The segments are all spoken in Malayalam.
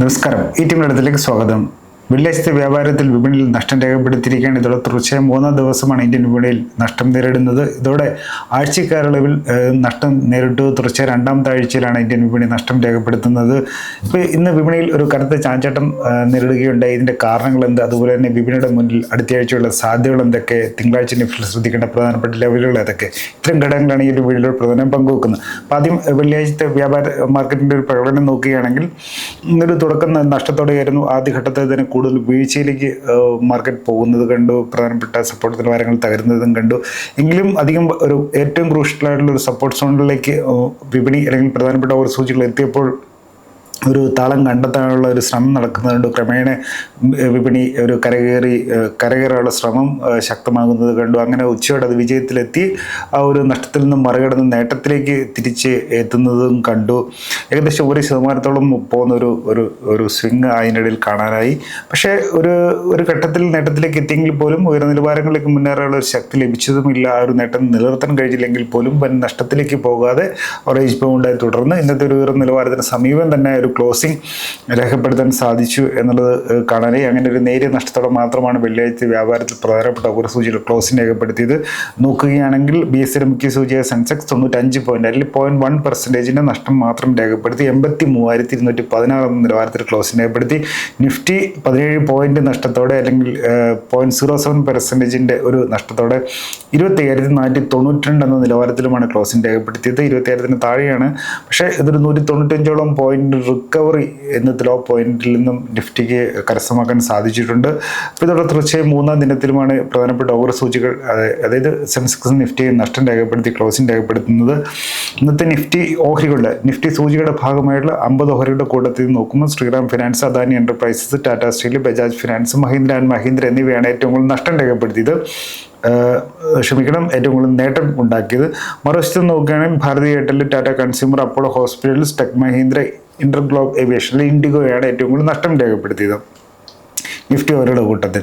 നമസ്കാരം. ഈ ടീമിന്റെ സ്വാഗതം. വെള്ളിയാഴ്ചത്തെ വ്യാപാരത്തിൽ വിപണിയിൽ നഷ്ടം രേഖപ്പെടുത്തിയിരിക്കുകയാണ് ഇതോടെ തുടർച്ചയായ മൂന്നാം ദിവസമാണ് ഇന്ത്യൻ വിപണിയിൽ നഷ്ടം നേരിടുന്നത്. ഇതോടെ ആഴ്ചക്കാലയളവിൽ നഷ്ടം നേരിട്ടു. തുടർച്ചയായ രണ്ടാം താഴ്ചയിലാണ് ഇന്ത്യൻ വിപണി നഷ്ടം രേഖപ്പെടുത്തുന്നത്. ഇപ്പോൾ ഇന്ന് വിപണിയിൽ ഒരു കനത്ത ചാഞ്ചാട്ടം നേരിടുകയുണ്ടായി. ഇതിന്റെ കാരണങ്ങൾ എന്ത് അതുപോലെ തന്നെ വിപണിയുടെ മുന്നിൽ അടുത്തയാഴ്ചയുള്ള സാധ്യതകൾ എന്തൊക്കെ? തിങ്കളാഴ്ച നിഫ്റ്റിൽ ശ്രദ്ധിക്കേണ്ട പ്രധാനപ്പെട്ട ലെവലുകൾ ഏതൊക്കെ? ഇത്തരം ഘടകങ്ങളാണ് ഈ ഒരു വീഡിയോയിൽ പ്രധാനം പങ്കുവെക്കുന്നത്. അപ്പോൾ ആദ്യം വെള്ളിയാഴ്ചത്തെ വ്യാപാര മാർക്കറ്റിന്റെ ഒരു പ്രകടനം നോക്കുകയാണെങ്കിൽ ഇന്നൊരു തുടക്കം നഷ്ടത്തോടെയായിരുന്നു ആദ്യഘട്ടത്തിൽ തന്നെ കൂടുതൽ വീഴ്ചയിലേക്ക് മാർക്കറ്റ് പോകുന്നത് കണ്ടു പ്രധാനപ്പെട്ട സപ്പോർട്ട് നിലവാരങ്ങൾ തകരുന്നതും കണ്ടു. എങ്കിലും അധികം ഒരു ഏറ്റവും ക്രൂഷ്യലായിട്ടുള്ള ഒരു സപ്പോർട്ട് സോണിലേക്ക് വിപണി അല്ലെങ്കിൽ പ്രധാനപ്പെട്ട ഒരു സൂചികൾ എത്തിയപ്പോൾ ഒരു താളം കണ്ടെത്താനുള്ള ഒരു ശ്രമം നടക്കുന്നതുകൊണ്ട് ക്രമേണ വിപണി ഒരു കരകയറി കരകയറാനുള്ള ശ്രമം ശക്തമാകുന്നത് കണ്ടു. അങ്ങനെ ഉച്ചയോടെ അത് വിജയത്തിലെത്തി ആ ഒരു നഷ്ടത്തിൽ നിന്നും മറികടന്ന് നേട്ടത്തിലേക്ക് തിരിച്ച് എത്തുന്നതും കണ്ടു. ഏകദേശം ഒരു ശതമാനത്തോളം പോകുന്ന ഒരു ഒരു ഒരു സ്വിങ് അതിനിടയിൽ കാണാനായി. പക്ഷേ ഒരു ഒരു ഘട്ടത്തിൽ നേട്ടത്തിലേക്ക് എത്തിയെങ്കിൽ പോലും ഉയർന്ന നിലവാരങ്ങളിലേക്ക് മുന്നേറാനുള്ള ഒരു ശക്തി ലഭിച്ചതുമില്ല. ആ ഒരു നേട്ടം നിലനിർത്താൻ കഴിഞ്ഞില്ലെങ്കിൽ പോലും വൻ നഷ്ടത്തിലേക്ക് പോകാതെ ഓറേജ് പൗണ്ടായി തുടർന്ന് ഇന്നത്തെ ഒരു ഉയർന്ന നിലവാരത്തിന് സമീപം തന്നെ ക്ലോസിംഗ് രേഖപ്പെടുത്താൻ സാധിച്ചു എന്നുള്ളത് കാണാനേ അങ്ങനെ ഒരു നേരിയ നഷ്ടത്തോടെ മാത്രമാണ് വെള്ളിയാഴ്ച വ്യാപാരത്തിൽ പ്രധാനപ്പെട്ട ഒരു സൂചിയുടെ ക്ലോസിംഗ് രേഖപ്പെടുത്തിയത്. നോക്കുകയാണെങ്കിൽ ബി എസ് സിയുടെ മുഖ്യ സൂചിയായ സെൻസെക്സ് തൊണ്ണൂറ്റഞ്ച് പോയിന്റ് അല്ലെങ്കിൽ പോയിന്റ് വൺ പെർസെന്റേജിന്റെ നഷ്ടം മാത്രം രേഖപ്പെടുത്തി. എൺപത്തി മൂവായിരത്തി ഇരുന്നൂറ്റി പതിനാറ് എന്ന നിലവാരത്തിൽ ക്ലോസിംഗ് രേഖപ്പെടുത്തി. നിഫ്റ്റി പതിനേഴ് പോയിന്റ് നഷ്ടത്തോടെ അല്ലെങ്കിൽ പോയിന്റ് സീറോ സെവൻ പെർസെന്റേജിന്റെ ഒരു നഷ്ടത്തോടെ ഇരുപത്തി ഏഴായിരത്തി നാനൂറ്റി തൊണ്ണൂറ്റി രണ്ട് എന്ന നിലവാരത്തിലുമാണ് ക്ലോസിംഗ് രേഖപ്പെടുത്തിയത്. ഇരുപത്തി ഏഴായിരത്തിന് താഴെയാണ്. പക്ഷേ ഇതൊരു നൂറ്റി തൊണ്ണൂറ്റഞ്ചോളം പോയിന്റ് റിക്കവറി എന്ന ലോ പോയിന്റിൽ നിന്നും നിഫ്റ്റിക്ക് കരസ്ഥമാക്കാൻ സാധിച്ചിട്ടുണ്ട്. അപ്പോൾ ഇതോടെ തീർച്ചയായും മൂന്നാം ദിനത്തിലുമാണ് പ്രധാനപ്പെട്ട ഓവർ സൂചികൾ അതായത് സെൻസെക്സ് നിഫ്റ്റി നഷ്ടം രേഖപ്പെടുത്തി ക്ലോസിംഗ് രേഖപ്പെടുത്തുന്നത്. ഇന്നത്തെ നിഫ്റ്റി ഓഹരികളുടെ നിഫ്റ്റി സൂചികളുടെ ഭാഗമായിട്ടുള്ള അമ്പത് ഓഹരികളുടെ കൂട്ടത്തിൽ നോക്കുമ്പോൾ Shriram finance Adani enterprises Tata steel Bajaj finance Mahindra and Mahindra എന്നിവയാണ് ഏറ്റവും കൂടുതൽ നഷ്ടം രേഖപ്പെടുത്തിയത്. ക്ഷമിക്കണം ഏറ്റവും കൂടുതൽ നേട്ടം ഉണ്ടാക്കിയത്. മറുവശത്ത് നോക്കുകയാണെങ്കിൽ Bharti Airtel Tata consumer Apollo hospitals tech Mahindra InterGlobe ഏവിയേഷനിൽ ഇൻഡിഗോയാണ് ഏറ്റവും കൂടുതൽ നഷ്ടം രേഖപ്പെടുത്തിയത്. നിഫ്റ്റി അവരുടെ കൂട്ടത്തിൽ.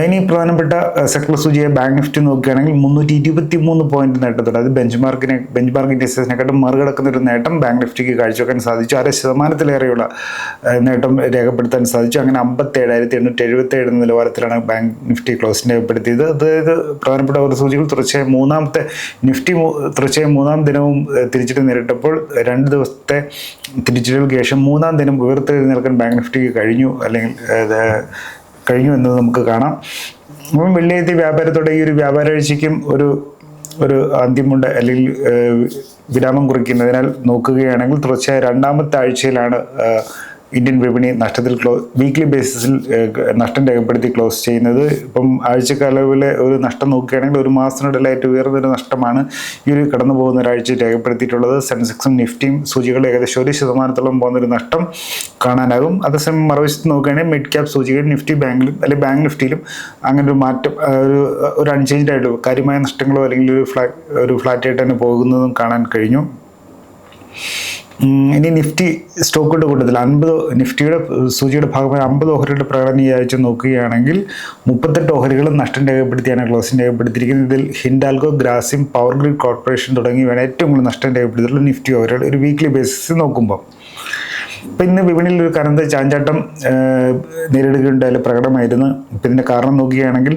ഇനി പ്രധാനപ്പെട്ട സെക്ടർ സൂചിയെ ബാങ്ക് നിഫ്റ്റി നോക്കുകയാണെങ്കിൽ മുന്നൂറ്റി ഇരുപത്തി മൂന്ന് പോയിന്റ് നേട്ടത്തോടെ അത് ബെഞ്ച് മാർക്കിനെ ബെഞ്ച് മാർക്ക് ഇൻഡെക്സിനെക്കാട്ടും മറികടക്കുന്ന ഒരു നേട്ടം ബാങ്ക് നിഫ്റ്റിക്ക് കാഴ്ചവെക്കാൻ സാധിച്ചു. അര ശതമാനത്തിലേറെയുള്ള നേട്ടം രേഖപ്പെടുത്താൻ സാധിച്ചു. അങ്ങനെ അമ്പത്തി ഏഴായിരത്തി എണ്ണൂറ്റി എഴുപത്തി ഏഴ് നിലവാരത്തിലാണ് ബാങ്ക് നിഫ്റ്റി ക്ലോസ് രേഖപ്പെടുത്തിയത്. അതായത് പ്രധാനപ്പെട്ട ഒരു സൂചികൾ തുടർച്ചയായ മൂന്നാമത്തെ നിഫ്റ്റി തുടർച്ചയായ മൂന്നാം ദിനവും തിരിച്ചിട്ട് നേരിട്ടപ്പോൾ രണ്ട് ദിവസത്തെ തിരിച്ചടികൾക്ക് ശേഷം മൂന്നാം ദിനം ഉയർത്തെഴുന്നേൽക്കാൻ ബാങ്ക് നിഫ്റ്റിക്ക് കഴിഞ്ഞു. അല്ലെങ്കിൽ കഴിഞ്ഞു എന്നത് നമുക്ക് കാണാം. അപ്പം വെള്ളിയാഴ്ച വ്യാപാരത്തോടെ ഈ ഒരു വ്യാപാരാഴ്ചയ്ക്കും ഒരു ഒരു അന്ത്യമുണ്ട് അല്ലെങ്കിൽ വിരാമം കുറിക്കുന്നതിനാൽ നോക്കുകയാണെങ്കിൽ തുടർച്ചയായ രണ്ടാമത്തെ ആഴ്ചയിലാണ് ഇന്ത്യൻ വിപണി നഷ്ടത്തിൽ ക്ലോസ് വീക്ക്ലി ബേസിസിൽ നഷ്ടം രേഖപ്പെടുത്തി ക്ലോസ് ചെയ്യുന്നത്. ഇപ്പം ആഴ്ചക്കാലവിലെ ഒരു നഷ്ടം നോക്കുകയാണെങ്കിൽ ഒരു മാസത്തിനിടയിലായിട്ട് ഉയർന്നൊരു നഷ്ടമാണ് ഈ ഒരു കടന്നു പോകുന്ന ഒരാഴ്ച രേഖപ്പെടുത്തിയിട്ടുള്ളത്. സെൻസെക്സും നിഫ്റ്റിയും സൂചികൾ ഏകദേശം ഒരു ശതമാനത്തോളം പോകുന്നൊരു നഷ്ടം കാണാനാകും. അതേസമയം മറുവശത്ത് നോക്കുകയാണെങ്കിൽ മിഡ് ക്യാപ് സൂചികയിൽ നിഫ്റ്റി ബാങ്കിലും അല്ലെങ്കിൽ ബാങ്ക് നിഫ്റ്റിയിലും അങ്ങനെ ഒരു മാറ്റം ഒരു ഒരു അൺചേഞ്ച്ഡ് ആയിട്ട് കാര്യമായ നഷ്ടങ്ങളോ അല്ലെങ്കിൽ ഒരു ഫ്ലാ ഒരു ഫ്ലാറ്റായിട്ട് തന്നെ പോകുന്നതും കാണാൻ കഴിഞ്ഞു. ഇനി നിഫ്റ്റി സ്റ്റോക്കുകളുടെ കൂട്ടത്തിൽ അൻപത് നിഫ്റ്റിയുടെ സൂചിയുടെ ഭാഗമായി അമ്പത് ഓഹരികളുടെ പ്രകടനം ഈ ആഴ്ച നോക്കുകയാണെങ്കിൽ മുപ്പത്തെട്ട് ഓഹരികളും നഷ്ടം രേഖപ്പെടുത്തിയാണ് ക്ലോസിംഗ് രേഖപ്പെടുത്തിയിരിക്കുന്നത്. ഇതിൽ Hindalco Grasim power grid corporation തുടങ്ങിയവയാണ് ഏറ്റവും കൂടുതൽ നഷ്ടം രേഖപ്പെടുത്തിയിട്ടുള്ള നിഫ്റ്റി ഓഹരികൾ ഒരു വീക്ക്ലി ബേസിസ് നോക്കുമ്പോൾ ഇപ്പം ഇന്ന് വിപണിയിൽ ഒരു കനത്ത ചാഞ്ചാട്ടം നേരിടുകയുണ്ടായാലും പ്രകടമായിരുന്നു. ഇപ്പം ഇതിന്റെ കാരണം നോക്കുകയാണെങ്കിൽ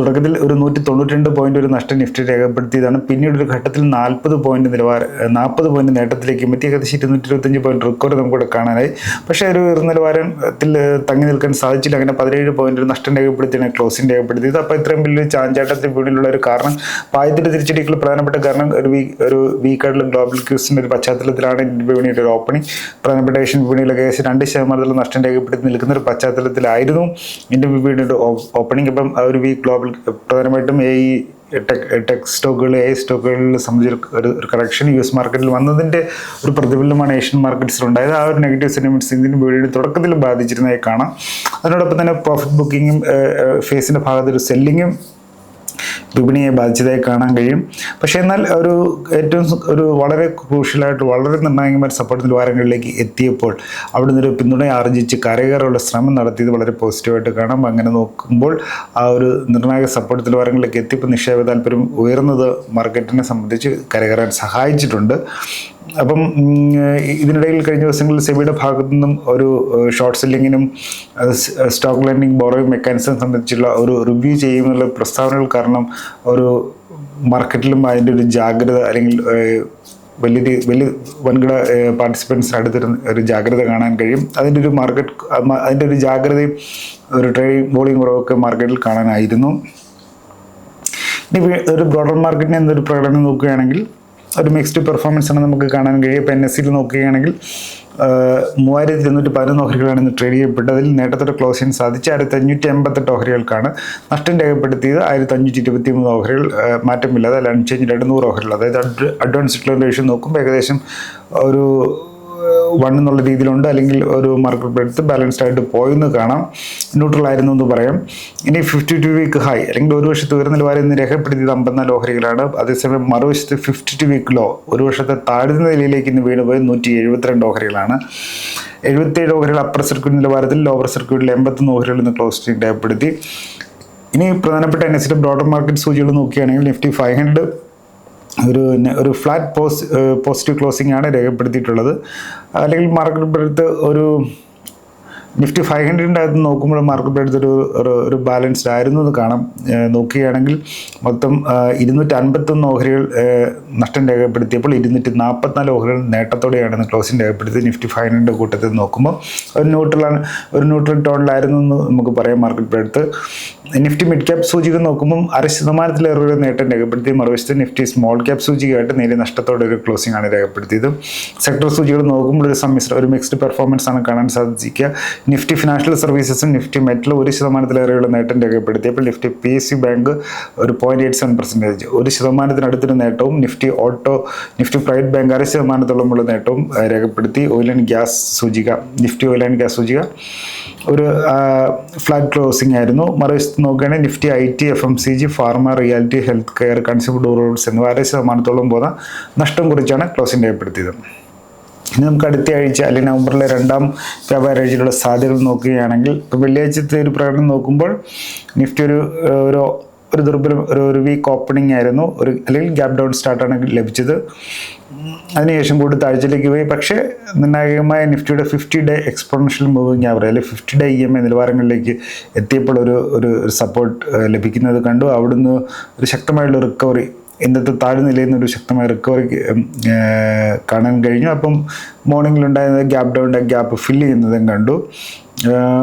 തുടക്കത്തിൽ ഒരു നൂറ്റി തൊണ്ണൂറ്റി രണ്ട് ഒരു നഷ്ടം നിഫ്റ്റി രേഖപ്പെടുത്തിയതാണ്. പിന്നീട് ഒരു ഘട്ടത്തിൽ നാൽപ്പത് പോയിന്റ് നിലവാര നാൽപ്പത് പോയിന്റ് നേട്ടത്തിലേക്ക് എത്തി. ഏകദേശം ഇരുന്നൂറ്റി ഇരുപത്തഞ്ച് പോയിന്റ് റെക്കോർഡ് നമുക്കിവിടെ കാണാനായി. പക്ഷേ ഒരു നിലവാരത്തിൽ തങ്ങി നിൽക്കാൻ സാധിച്ചില്ല. അങ്ങനെ പതിനേഴ് പോയിന്റ് ഒരു നഷ്ടം രേഖപ്പെടുത്തിയാണ് ക്ലോസിംഗ് രേഖപ്പെടുത്തിയത്. അപ്പോൾ ഇത്രയും വലിയൊരു ചാഞ്ചാട്ടത്തിൽ വിപണിയിലുള്ള ഒരു കാരണം പായത്തിന്റെ തിരിച്ചടിക്കുള്ള പ്രധാനപ്പെട്ട കാരണം ഒരു വീ ഒരു വീക്കായിട്ടുള്ള ഗ്ലോബൽ ക്യൂസിന്റെ ഒരു പശ്ചാത്തലത്തിലാണ് വിപണിയുടെ ഒരു ഓപ്പണിംഗ് പ്രധാനപ്പെട്ട ഏഷ്യൻ വിപണിയിലെ കേസ് രണ്ട് ശതമാനത്തിലുള്ള നഷ്ടം രേഖപ്പെടുത്തി നിൽക്കുന്ന ഒരു പശ്ചാത്തലത്തിലായിരുന്നു ഇന്ത്യൻ വിപണിയുടെ ഓപ്പണിംഗ് അപ്പം ആ ഒരു വീക്ക് ഗ്ലോബൽ പ്രധാനമായിട്ടും ഈ ടെക് ടെക് സ്റ്റോക്കുകൾ എ സ്റ്റോക്കുകളിൽ സംബന്ധിച്ച് ഒരു ഒരു കറക്ഷൻ യു എസ് മാർക്കറ്റിൽ വന്നതിന്റെ ഒരു പ്രതിഫലനമാണ് ഏഷ്യൻ മാർക്കറ്റ്സിൽ ഉണ്ടായത്. ആ ഒരു നെഗറ്റീവ് സെന്റിമെന്റ്സ് ഇന്ത്യൻ വീടിന് തുടക്കത്തിൽ ബാധിച്ചിരുന്നതായി കാണാം. അതിനോടൊപ്പം തന്നെ പ്രോഫിറ്റ് ബുക്കിങ്ങും ഫേസിന്റെ ഭാഗത്തൊരു സെല്ലിങ്ങും വിപണിയെ ബാധിച്ചതായി കാണാൻ കഴിയും. പക്ഷേ എന്നാൽ ഒരു ഏറ്റവും ഒരു വളരെ ക്രൂഷ്യലായിട്ട് വളരെ നിർണായകമായ സപ്പോർട്ട് നിലവാരങ്ങളിലേക്ക് എത്തിയപ്പോൾ അവിടുന്ന് ഒരു പിന്തുണ ആർജിച്ച് കരകയറുള്ള ശ്രമം നടത്തിയത് വളരെ പോസിറ്റീവായിട്ട് കാണാം. അങ്ങനെ നോക്കുമ്പോൾ ആ ഒരു നിർണായക സപ്പോർട്ട് നിലവാരങ്ങളിലേക്ക് എത്തിയപ്പോൾ നിക്ഷേപ താല്പര്യം ഉയർന്നത് മാർക്കറ്റിനെ സംബന്ധിച്ച് കരകയറാൻ സഹായിച്ചിട്ടുണ്ട്. അപ്പം ഇതിനിടയിൽ കഴിഞ്ഞ ദിവസങ്ങളിൽ സെബിയുടെ ഭാഗത്തു നിന്നും ഒരു ഷോർട്ട് സെല്ലിങ്ങിനും സ്റ്റോക്ക് ലെൻഡിങ് ബോറോയിങ് മെക്കാനിസം സംബന്ധിച്ചുള്ള ഒരു റിവ്യൂ ചെയ്യുമെന്നുള്ള പ്രസ്താവനകൾ കാരണം ഒരു മാർക്കറ്റിലും അതിന്റെ ഒരു ജാഗ്രത അല്ലെങ്കിൽ വലിയ വലിയ വൻകിട പാർട്ടിസിപ്പൻസിന് അടുത്തൊരു ഒരു ജാഗ്രത കാണാൻ കഴിയും. അതിന്റെ ഒരു മാർക്കറ്റ് അതിന്റെ ഒരു ജാഗ്രതയും ഒരു ട്രേഡിംഗ് വോളിയം കുറവൊക്കെ മാർക്കറ്റിൽ കാണാനായിരുന്നു. ഇനി ഒരു ബ്രോഡർ മാർക്കറ്റിന് എന്നൊരു പ്രകടനം നോക്കുകയാണെങ്കിൽ ഒരു മിക്സ്ഡ് പെർഫോമൻസ് ആണ് നമുക്ക് കാണാൻ കഴിയും ഇപ്പോൾ എൻ എസ് സിയിൽ നോക്കുകയാണെങ്കിൽ മൂവായിരത്തി ഇരുന്നൂറ്റി പതിനൊന്ന് ഓഹരികളാണ് ഇന്ന് ട്രേഡ് ചെയ്യപ്പെട്ടത്. അതിൽ നേട്ടത്തോടെ ക്ലോസ് ചെയ്യാൻ സാധിച്ച ആയിരത്തി അഞ്ഞൂറ്റി എൺപത്തെട്ട് ഓഹരികൾക്കാണ് നഷ്ടം രേഖപ്പെടുത്തിയത്. ആയിരത്തി അഞ്ഞൂറ്റി ഇരുപത്തി മൂന്ന് ഓഹരികൾ മാറ്റമില്ലാതെ അല്ല അൺചേഞ്ച് നൂറ് ഓഹരികൾ. അതായത് അഡ്വാൻസ് ഡിക്ലറേഷൻ നോക്കുമ്പോൾ ഏകദേശം ഒരു വൺ എന്നുള്ള രീതിയിലുണ്ട്. അല്ലെങ്കിൽ ഒരു മാർക്കറ്റ് എടുത്ത് ബാലൻസ്ഡ് ആയിട്ട് പോയെന്ന് കാണാം. ന്യൂട്രൽ ആയിരുന്നു എന്ന് പറയാം. ഇനി ഫിഫ്റ്റി ടു വീക്ക് ഹൈ അല്ലെങ്കിൽ ഒരു വർഷത്തെ ഉയർന്ന നിലവാരം ഇന്ന് രേഖപ്പെടുത്തിയത് അമ്പത്തിനാല് ഓഹരികളാണ്. അതേസമയം മറുവശത്ത് ഫിഫ്റ്റി ടു വീക്ക് ലോ ഒരു വർഷത്തെ താഴ്ന്ന നിലയിലേക്ക് ഇന്ന് വീണുപോയി നൂറ്റി എഴുപത്തിരണ്ട് ഓഹരികളാണ്. എഴുപത്തേഴ് ഓഹരികൾ അപ്പർ സർക്യൂട്ട് നിലവാരത്തിൽ ലോവർ സർക്യൂട്ടിൽ എൺപത്തൊന്ന് ഓഹരികൾ ഇന്ന് ക്ലോസ് രേഖപ്പെടുത്തി. ഇനി പ്രധാനപ്പെട്ട എൻ എസിന്റെ ബ്രോഡർ മാർക്കറ്റ് സൂചികൾ നോക്കുകയാണെങ്കിൽ നിഫ്റ്റി ഫൈവ് ഹൺഡ്രഡ് ഒരു ഒരു ഫ്ലാറ്റ് പോസ് പോസിറ്റീവ് ക്ലോസിംഗ് ആണ് രേഖപ്പെടുത്തിയിട്ടുള്ളത്. അല്ലെങ്കിൽ മാർക്കറ്റ് ഒരു നിഫ്റ്റി ഫൈവ് ഹൺഡ്രഡിന്റെ അകത്ത് നോക്കുമ്പോൾ മാർക്കറ്റ് എടുത്തൊരു ഒരു ഒരു ബാലൻസ്ഡ് ആയിരുന്നു എന്ന് കാണാം. നോക്കുകയാണെങ്കിൽ മൊത്തം ഇരുന്നൂറ്റി അൻപത്തൊന്ന് ഓഹരികൾ നഷ്ടം രേഖപ്പെടുത്തിയപ്പോൾ ഇരുന്നൂറ്റി നാൽപ്പത്തിനാല് ഓഹരികൾ നേട്ടത്തോടെയാണ് ക്ലോസിംഗ് രേഖപ്പെടുത്തിയത് നിഫ്റ്റി ഫൈവ് ഹൺഡ്രഡ് കൂട്ടത്തിൽ നോക്കുമ്പോൾ. ഒരു ന്യൂട്രലാണ് ഒരു ന്യൂട്രൽ ടോണിലായിരുന്നു എന്ന് നമുക്ക് പറയാം മാർക്കറ്റ് എടുത്ത് നിഫ്റ്റി മിഡ് ക്യാപ് സൂചിക നോക്കുമ്പോൾ അര ശതമാനത്തിലേറെ നേട്ടം രേഖപ്പെടുത്തി. മറുവശത്ത് നിഫ്റ്റി സ്മോൾ ക്യാപ് സൂചികയായിട്ട് നേരിയ നഷ്ടത്തോടെ ഒരു ക്ലോസിംഗ് ആണ് രേഖപ്പെടുത്തിയത്. സെക്ടർ സൂചികൾ നോക്കുമ്പോൾ ഒരു സമ്മിശ്ര ഒരു മിക്സ്ഡ് പെർഫോമൻസ് ആണ് കാണാൻ സാധിക്കുക. നിഫ്റ്റി ഫിനാൻഷ്യൽ സർവീസസും നിഫ്റ്റി മെറ്റൽ ഒരു ശതമാനത്തിലേറെയുള്ള നേട്ടം രേഖപ്പെടുത്തിയപ്പോൾ Nifty P S C bank ഒരു പോയിന്റ് എയ്റ്റ് സെവൻ പെർസെന്റേജ് ഒരു ശതമാനത്തിനടുത്തൊരു നേട്ടവും Nifty auto Nifty private bank അര ശതമാനത്തോളമുള്ള നേട്ടവും രേഖപ്പെടുത്തി. ഓയിൽ ആൻഡ് ഗ്യാസ് സൂചിക നിഫ്റ്റി ഓയിൽ ആൻഡ് ഗ്യാസ് സൂചിക. ഒരു ഫ്ലാറ്റ് ക്ലോസിംഗ് ആയിരുന്നു. മറുവശത്ത് നോക്കുകയാണെങ്കിൽ Nifty I T F M C G pharma reality health care consumer durables എന്നിവ അര ശതമാനത്തോളം പോകുന്ന നഷ്ടം കുറിച്ചാണ് ക്ലോസിംഗ് രേഖപ്പെടുത്തിയത്. ഇനി നമുക്ക് അടുത്ത ആഴ്ച അല്ലെങ്കിൽ നവംബറിലെ രണ്ടാം വ്യാപാര ആഴ്ചയിലുള്ള സാധ്യതകൾ നോക്കുകയാണെങ്കിൽ ഇപ്പോൾ വെള്ളിയാഴ്ചത്തെ ഒരു പ്രകടനം നോക്കുമ്പോൾ നിഫ്റ്റി ഒരു ഒരു ഒരു ദുർബലം ഒരു ഒരു വീക്ക് ഓപ്പണിംഗ് ആയിരുന്നു. ഒരു അല്ലെങ്കിൽ ഗ്യാപ് ഡൗൺ സ്റ്റാർട്ടാണ് ലഭിച്ചത്. അതിനുശേഷം കൂടി താഴ്ചയിലേക്ക് പോയി. പക്ഷേ നിർണായകമായ നിഫ്റ്റിയുടെ fifty day exponential moving average അല്ലെങ്കിൽ fifty day E M I നിലവാരങ്ങളിലേക്ക് എത്തിയപ്പോൾ ഒരു ഒരു സപ്പോർട്ട് ലഭിക്കുന്നത് കണ്ടു. അവിടുന്ന് ഒരു ശക്തമായുള്ള റിക്കവറി ഇന്നത്തെ താഴ്നിലയിൽ നിന്ന് ഒരു ശക്തമായ റിക്കവറി കാണാൻ കഴിഞ്ഞു. അപ്പം മോർണിംഗിൽ മോർണിംഗിലുണ്ടായിരുന്ന ഗ്യാപ് ഡൗണിന്റെ ഗ്യാപ്പ് ഫില്ല് ചെയ്യുന്നതും കണ്ടു.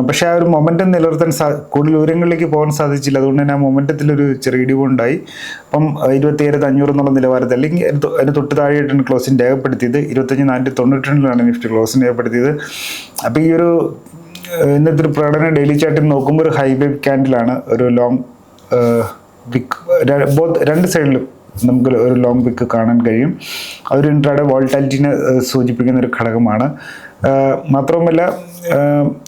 പക്ഷേ ആ ഒരു മൊമെന്റം നിലനിർത്താൻ സാ കൂടുതൽ ഉയരങ്ങളിലേക്ക് പോകാൻ സാധിച്ചില്ല. അതുകൊണ്ട് തന്നെ ആ മൊമെന്റത്തിലൊരു ചെറിയ ഇടിവുണ്ടായി അപ്പം ഇരുപത്തിയേഴ് അഞ്ഞൂറ് എന്നുള്ള നിലവാരത്തിൽ അല്ലെങ്കിൽ അതിന് തൊട്ട് താഴെയായിട്ടാണ് ക്ലോസിങ് രേഖപ്പെടുത്തിയത്. ഇരുപത്തഞ്ച് നാനൂറ്റി തൊണ്ണൂറ്റി രണ്ടിലാണ് നിഫ്റ്റി ക്ലോസിംഗ് രേഖപ്പെടുത്തിയത്. അപ്പോൾ ഈ ഒരു ഇന്നത്തെ ഒരു പ്രകടനം ഡെയിലി ചാർട്ടിൽ നോക്കുമ്പോൾ ഒരു ഹൈ വേവ് ക്യാൻഡിലാണ് ഒരു ലോങ് ബോത്ത് രണ്ട് സൈഡിലും നമുക്ക് ഒരു ലോങ് പിക്ക് കാണാൻ കഴിയും. അതൊരു ഇൻട്രാഡേ വോൾട്ടാലിറ്റിനെ സൂചിപ്പിക്കുന്ന ഒരു ഘടകമാണ്. മാത്രവുമല്ല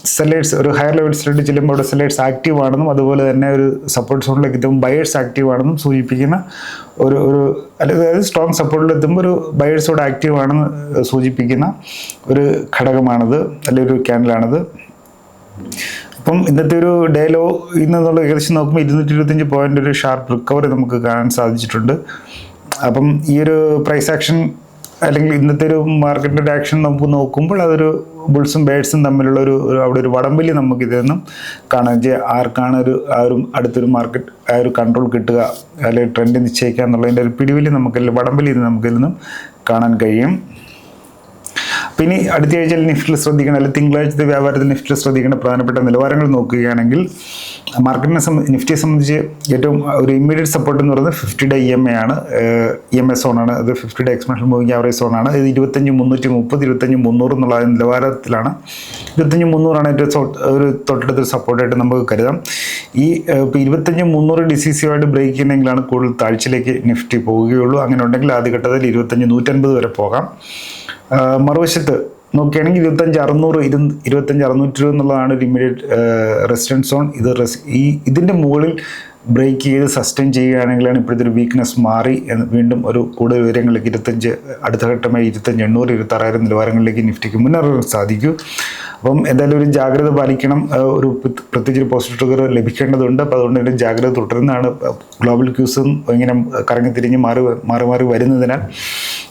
സെല്ലേഴ്സ് ഒരു ഹയർ ലെവൽ ലെവൽസിലോട്ട് ചെല്ലുമ്പോൾ അവിടെ സെല്ലേഴ്സ് ആക്റ്റീവ് ആണെന്നും അതുപോലെ തന്നെ ഒരു സപ്പോർട്ട് സോണിലേക്ക് എത്തുമ്പോൾ ബയേഴ്സ് ആക്റ്റീവ് ആണെന്നും സൂചിപ്പിക്കുന്ന ഒരു ഒരു അതായത് സ്ട്രോങ് സപ്പോർട്ടിൽ എത്തുമ്പോൾ ഒരു ബയേഴ്സ് കൂടെ ആക്റ്റീവ് ആണെന്ന് സൂചിപ്പിക്കുന്ന ഒരു ഘടകമാണത് അല്ലെങ്കിൽ ഒരു ക്യാൻഡിലാണത് അപ്പം ഇന്നത്തെ ഒരു ഡേ ലോ ഇന്നെന്നുള്ള ഏകദേശം നോക്കുമ്പോൾ ഇരുന്നൂറ്റി ഇരുപത്തഞ്ച് പോയിന്റ് ഒരു ഷാർപ്പ് റിക്കവറി നമുക്ക് കാണാൻ സാധിച്ചിട്ടുണ്ട്. അപ്പം ഈ ഒരു പ്രൈസ് ആക്ഷൻ അല്ലെങ്കിൽ ഇന്നത്തെ ഒരു മാർക്കറ്റിന്റെ ആക്ഷൻ നമുക്ക് നോക്കുമ്പോൾ അതൊരു ബുൾസും ബേഡ്സും തമ്മിലുള്ള ഒരു അവിടെ ഒരു വടംവലി നമുക്ക് ഇതിൽ നിന്നും കാണാം. ആർക്കാണ് ഒരു ആ ഒരു അടുത്തൊരു മാർക്കറ്റ് ആ ഒരു കൺട്രോൾ കിട്ടുക അല്ലെങ്കിൽ ട്രെൻഡ് നിശ്ചയിക്കുക എന്നുള്ളതിന്റെ ഒരു പിടിവലി നമുക്ക് വടംവലി നമുക്ക് നിന്നും കാണാൻ കഴിയും. പിന്നെ അടുത്ത ആഴ്ചയിൽ നിഫ്റ്റിൽ ശ്രദ്ധിക്കേണ്ട അല്ലെങ്കിൽ തിങ്കളാഴ്ചത്തെ വ്യാപാരത്തിൽ നിഫ്റ്റിൽ ശ്രദ്ധിക്കേണ്ട പ്രധാനപ്പെട്ട നിലവാരങ്ങൾ നോക്കുകയാണെങ്കിൽ മാർക്കറ്റിനെ സംബന്ധി നിഫ്റ്റിയെ സംബന്ധിച്ച് ഏറ്റവും ഒരു ഇമ്മീഡിയറ്റ് സപ്പോർട്ട് എന്ന് പറയുന്നത് fifty day E M A ആണ്. ഇ എം എസ് സോണാണ് അത് fifty day expansion moving average സോണാണ് ഇത് ഇരുപത്തഞ്ച് മുന്നൂറ്റി മുപ്പത് ഇരുപത്തഞ്ച് മുന്നൂറ് എന്നുള്ള നിലവാരത്തിലാണ്. ഇരുപത്തഞ്ച് മുന്നൂറാണ് ഏറ്റവും ഒരു തൊട്ടടുത്തൊരു സപ്പോർട്ടായിട്ട് നമുക്ക് കരുതാം. ഈ ഇപ്പോൾ ഇരുപത്തഞ്ച് മുന്നൂറ് ഡിസിസിയുമായിട്ട് ബ്രേക്ക് ചെയ്യുന്നെങ്കിലാണ് കൂടുതൽ താഴ്ചയിലേക്ക് നിഫ്റ്റി പോവുകയുള്ളൂ. അങ്ങനെ ഉണ്ടെങ്കിൽ ആദ്യഘട്ടത്തിൽ ഇരുപത്തഞ്ച് നൂറ്റൻപത് വരെ പോകാം. മറുവശത്ത് നോക്കുകയാണെങ്കിൽ ഇരുപത്തഞ്ച് അറുന്നൂറ് ഇരു ഇരുപത്തഞ്ച് അറുന്നൂറ്റി ഇരുപത് എന്നുള്ളതാണ് ഒരു ഇമ്മീഡിയറ്റ് റെസിഡൻസ് സോൺ ഇത് റെസ് ഈ ഇതിന്റെ മുകളിൽ ബ്രേക്ക് ചെയ്ത് സസ്റ്റെയിൻ ചെയ്യുകയാണെങ്കിലാണ് ഇപ്പോഴത്തെ ഒരു വീക്ക്നെസ് മാറി എന്ന് വീണ്ടും ഒരു കൂടുതൽ വിവരങ്ങളിലേക്ക് ഇരുപത്തഞ്ച് അടുത്ത ഘട്ടമായി ഇരുപത്തഞ്ച് എണ്ണൂറ് ഇരുപത്താറായിരം നിലവാരങ്ങളിലേക്ക് നിഫ്റ്റിക്ക് മുന്നേറാൻ സാധിക്കൂ. അപ്പം എന്തായാലും ഒരു ജാഗ്രത പാലിക്കണം. ഒരു പ്ര- പ്രത്യേകിച്ച് പോസിറ്റീവ് ട്രിഗർ ലഭിക്കേണ്ടതുണ്ട്. അപ്പോൾ അതുകൊണ്ട് തന്നെ ജാഗ്രത തുടരുന്നതാണ്. ഗ്ലോബൽ ക്യൂസും ഇങ്ങനെ കറങ്ങി തിരിഞ്ഞ് മാറി മാറി മാറി വരുന്നതിനാൽ.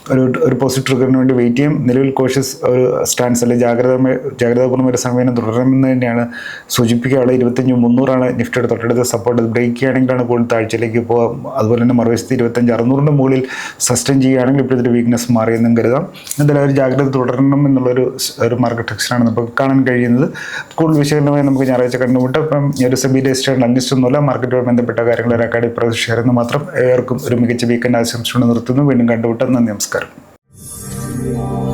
ഒരു ഒരു പോസിറ്റീവ് ട്രിഗറിന് വേണ്ടി വെയിറ്റ് ചെയ്യും. നിലവിൽ കോഷ്യസ് ഒരു സ്റ്റാൻസ് അല്ലെങ്കിൽ ജാഗ്രത ജാഗ്രതാപൂർണ ഒരു സമയം തുടരണമെന്ന് തന്നെയാണ് സൂചിപ്പിക്കാനുള്ളത്. ഇരുപത്തഞ്ച് മുന്നൂറാണ് നിഫ്റ്റിയുടെ തൊട്ടടുത്ത സപ്പോർട്ട് ബ്രേക്ക് ചെയ്യുകയാണെങ്കിലാണ് കൂടുതൽ താഴ്ചയിലേക്ക് പോകാം അതുപോലെ തന്നെ മറുവശത്ത് ഇരുപത്തഞ്ച് അറുന്നൂറിന്റെ മുകളിൽ സസ്റ്റെയിൻ ചെയ്യുകയാണെങ്കിൽ ഇപ്പോഴത്തെ വീക്ക്നെസ് മാറിയെന്നും കരുതാം. എന്തായാലും ഒരു ജാഗ്രത തുടരണം എന്നുള്ളൊരു ഒരു മാർക്കറ്റ് ടെക്സ്റ്റാണ് നമുക്ക് കാണാൻ കഴിയുന്നത്. കൂടുതൽ വിശകലനമായി നമുക്ക് ഞായറാഴ്ച കണ്ടുമുട്ടാം. അപ്പം ഒരു സെബി രജിസ്റ്റേഡ് അന്വേഷിച്ചു ഒന്നുമില്ല മാർക്കറ്റുമായി ബന്ധപ്പെട്ട കാര്യങ്ങൾ റെക്കാർഡ് ഇപ്രാവശ്യം ഷെയർ എന്ന് മാത്രം ഏവർക്കും ഒരു മികച്ച വീക്കെൻഡ് ആശംസിച്ചുകൊണ്ട് നിർത്തുന്നു. വീണ്ടും കണ്ടുമുട്ടാം. നന്ദി നമസ്കാരം. नमस्कार।